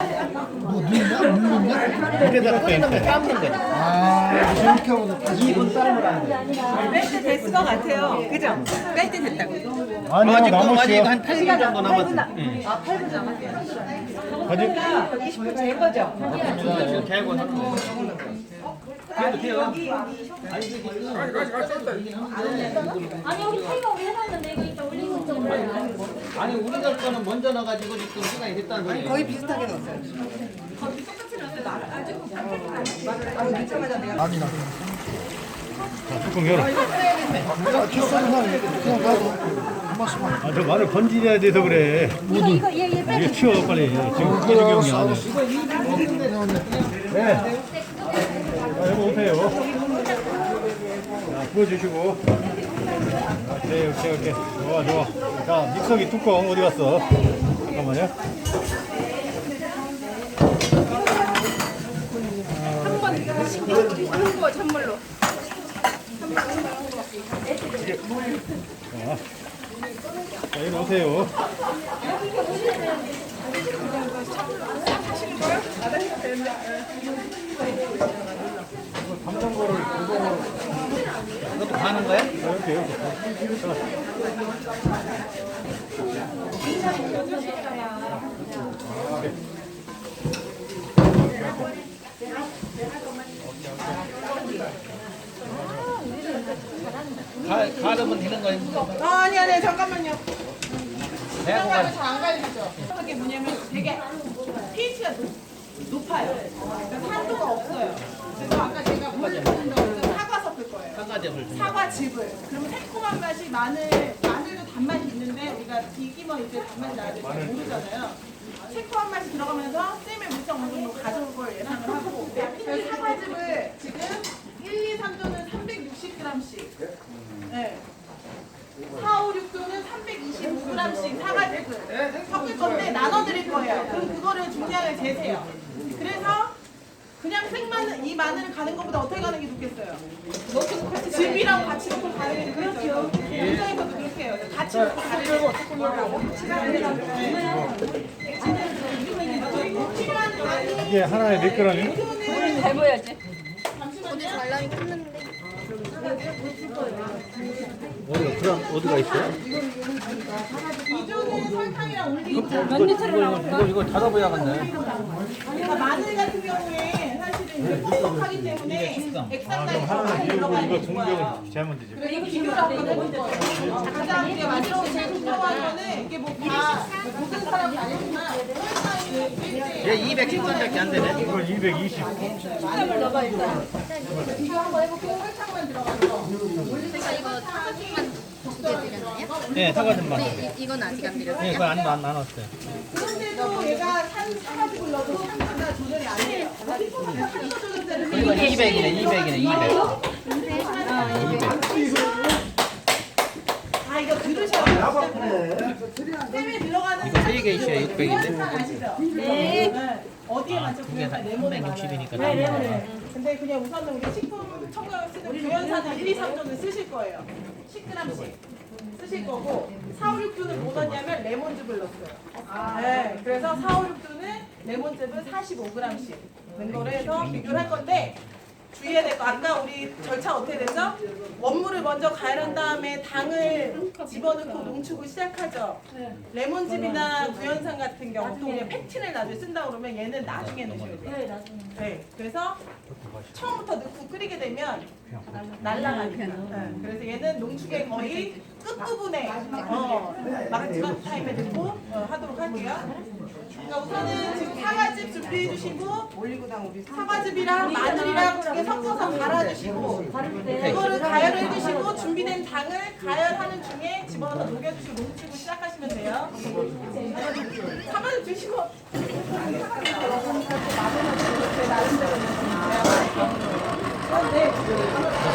뭐 넣냐? 물 넣냐? 밑에다가 끓이면 삶는 거지. 아 저렇게 하고 다시 2분 삶으라는 거지. 뺄때 됐을 것 같아요. 그죠? 뺄 때 됐다고. 아니요 아직 또 아직 남았어요 한 8분 정도 남았어. 응. 아, 8분 남았어요. 아직 20분 된 거죠? 지금 개고 하는 거. 그래도 돼요. 아니 우리 타이가 우리 해놨는데 이거 아니 우리가 거는 먼저 넣어가지고 지금 시간이 됐다는 소리예요. 거의 비슷하게 넣었어요. 아니 나 자, 뚜껑 열어. 키스는 한 그냥 가서 한 말씀만 아, 저 말을 건지려야 돼서 그래. 이거 이거 얘얘 빼. 이거 치워, 빨리. 지금 알았어 안 해. 알았어 네. 자, 여기 오세요. 자, 부어주시고. 오케이, 오케이, 오케이. 좋아, 좋아. 자, 믹서기 뚜껑 어디 갔어? 잠깐만요. 자, 여기 오세요. 이것도 가는 거야? 이렇게, 이렇게. 가, 가르면 되는 거야. 아, 아니, 아니, 잠깐만요. 대하고 가. 잘안 갈리죠? 그게 뭐냐면 되게 pH가 높 아요. 그러니까 산도가 없어요. 그래서 아까 제가 물을 붓는 거 한가지를 좀. 사과즙을. 그러면 새콤한 맛이 마늘, 마늘도 단맛이 있는데 우리가 튀기면 이제 단맛이 나야 되지 모르잖아요. 새콤한 맛이 들어가면서 쌤의 물성 어느 정도 가져올 걸 예상을 하고 이 사과즙을 지금 1, 2, 3도는 360g씩 네. 4, 5, 6도는 325g씩 사과즙을 섞을 건데 나눠드릴 거예요. 그럼 그거를 중량을 재세요. 그래서 그냥 생마늘 이 마늘을 가는 것보다 어떻게 가는 게 좋겠어요? 즙이랑 같이 넣고 가는 게 좋겠죠. 공장에서도 그렇게 해요. 같이 넣고 가는 게 양이 이게 하나에 몇 그램이? 어디가, 그럼 어디가 있어요? 이쪽은 설탕이랑 올리고 이거, 이거, 이거, 이거 닫아봐야겠네. 그러니까 마늘 같은 경우에 이제 퍽퍽하기 때문에 액상당이 더 많이 되는 거예요. 공격을 재면 되지. 그리고 비교를 거예요. 가장 제일 무서워한 거는 이게 뭐다 모든 사람이 아니지만 얘 210원밖에 안 되네. 이건 220. 비교 한번 해볼게요. 설탕만 들어가서. 제가 이거 사과만 두개 드렸나요? 네, 사과즙만. 이, 이건 아직 안 드렸어요. 네, 그거 안, 안 나눴어요. 그런데도 얘가 산 사가지고 넣어도 산도가 조절이 안 돼요. 이거 200이네, 200이네, 200. 아 이거 들으셔야 돼요. 이거 세개 있어요, 600 인데. 구연산 아시죠? 네. 어디에 맞춰 레몬에 많아요. 360이니까. 네, 네, 네. 근데 그냥 우선은 우리 식품 첨가를 쓰는 구연산을 1, 2, 3조는 쓰실 거예요. 10g씩 쓰실 거고 4, 5, 6조는 뭐 넣냐면 레몬즙을 넣었어요. 네. 그래서 4, 5, 6조는 레몬즙을 45g씩 넣은 거를 해서 비교를 할 건데 주의해야 될 거 아까 우리 절차 어떻게 되죠? 원물을 먼저 가열한 다음에 당을 집어넣고 농축을 시작하죠. 레몬즙이나 구연산 같은 경우 또 우리가 팩틴을 나중에 쓴다 그러면 얘는 나중에 넣으셔야 돼요. 네 나중에. 네, 그래서 처음부터 넣고 끓이게 되면 날라가니까. 네, 그래서 얘는 농축의 거의 끝부분에 어, 마지막 타임에 넣고 어, 하도록 할게요. 그러니까 우선은 지금 사과즙 준비해 주시고 사과즙이랑 마늘이랑 두개 섞어서 갈아주시고 그거를 가열을 해주시고 준비된 당을 가열하는 중에 집어넣어 녹여주시고 농축을 시작하시면 돼요. 사과즙 드시고 저는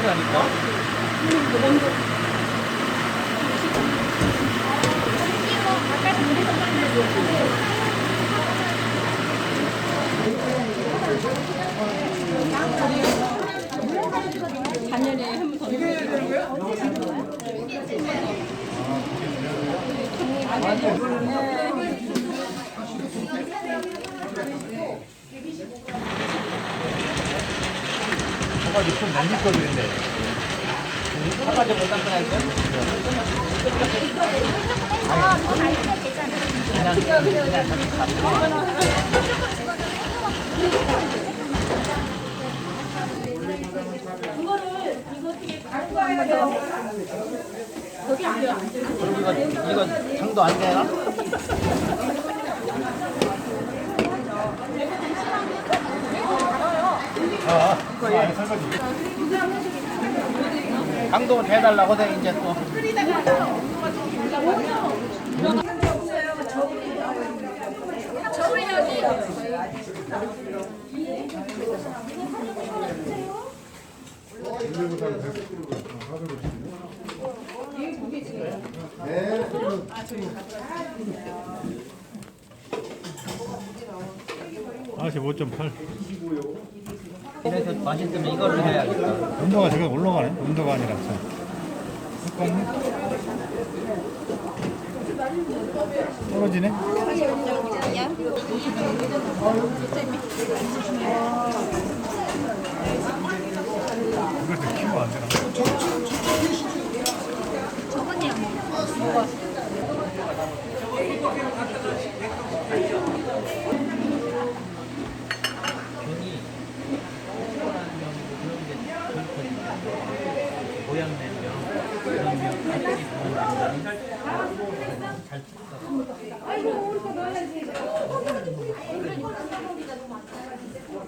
그러니까. 예쁘다니까? 작년에 한번 더. 이게 되는 거야? 사과지 좀 남길 거 그랬는데. 사과지 못 담가야죠. 이거 이거 장도 안 되나? 아, 그거 안에 설거지. 장도 대달라고 돼 이제 또. 아씨 5.8. 이래서 맛있으면 이거를 해야겠다. 온도가 지금 올라가네. 온도가 아니라 참. 잠깐. 떨어지네. 이걸 좀 키우면 안 되나? 괜히 모양 내면 그런 면 갑자기 잘 찍어.